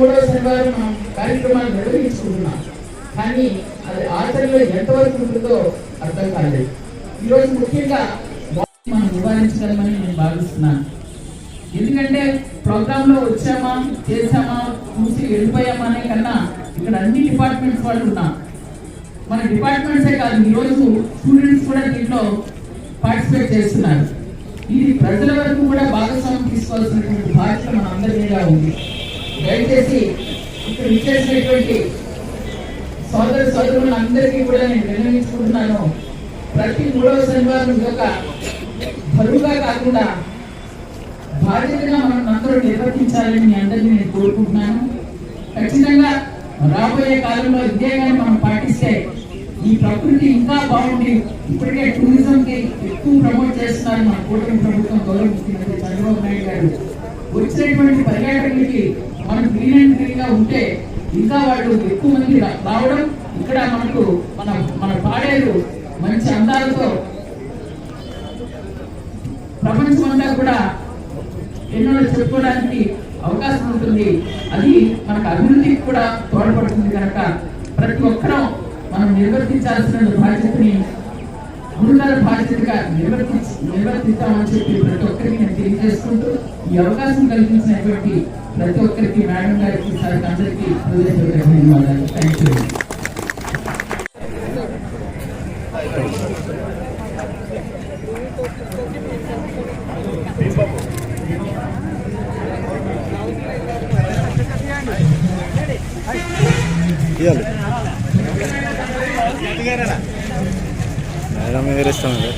ద్వారా మనం కార్యక్రమాలు నిర్వహించుకుంటున్నాం. కానీ అది ఆచరణలో ఎంతవరకు ఉంటుందో అర్థం కాలేదు. ఈరోజు ముఖ్యంగా మనం నివారించగలమని నేను భావిస్తున్నాను. ఎందుకంటే ప్రోగ్రాంలో వచ్చామా చేసామా చూసి వెళ్ళిపోయామా అనే కన్నా ఇక్కడ అన్ని డిపార్ట్మెంట్స్ వాళ్ళు ఉన్నాం మన డిపార్ట్మెంట్సే కాదు ఈరోజు స్టూడెంట్స్ కూడా దీంట్లో పార్టిసిపేట్ చేస్తున్నారు. ఇది ప్రజల వరకు కూడా భాగస్వామ్యం తీసుకోవాల్సినటువంటి బాధ్యత మన అందరి మీద ఉంది. దయచేసి ఇక్కడ విచ్చేసినటువంటి సోదర సోదరులను అందరికీ కూడా నేను విన్నవించుకుంటున్నాను. ప్రతి మూడవ శనివారం యొక్క బరువుగా కాకుండా బాధ్యతగా మనం అందరూ నిర్వర్తించాలని మీ అందరినీ నేను కోరుకుంటున్నాను. ఖచ్చితంగా రాబోయే కాలంలో ఇదే కానీ మనం పాటిస్తే ఈ ప్రకృతి ఇంకా బాగుంది ఇప్పటికే టూరిజం కి ఎక్కువ ప్రమోట్ చేస్తున్నారు మన కూటమి ప్రభుత్వం గౌరవ ముఖ్యమంత్రి చంద్రబాబు నాయుడు గారు. వచ్చినటువంటి పర్యాటకులకి మనం గ్రీన్ అండ్ గ్రీన్గా ఉంటే ఇంకా వాళ్ళు ఎక్కువ మంది రావడం ఇక్కడ మనకు మన మన పాడేరు మంచి అందాలతో ప్రపంచం అంతా కూడా ఎన్నో చెప్పుకోవడానికి అవకాశం ఉంటుంది. అది మనకు అభివృద్ధికి కూడా తోడ్పడుతుంది కనుక ప్రతి ఒక్కరూ మనం నిర్వర్తించాల్సిన బాధ్యతని గురుగారి బాధ్యతగా నిర్వర్తి నిర్వర్తిస్తామని చెప్పి ప్రతి ఒక్కరికి నేను తెలియజేసుకుంటూ ఈ అవకాశం కల్పించినటువంటి ప్రతి ఒక్కరికి మేడం గారికి సార్ అందరికీ ధన్యవాదాలు థ్యాంక్ యూ మేడం ఎగరేస్తామండి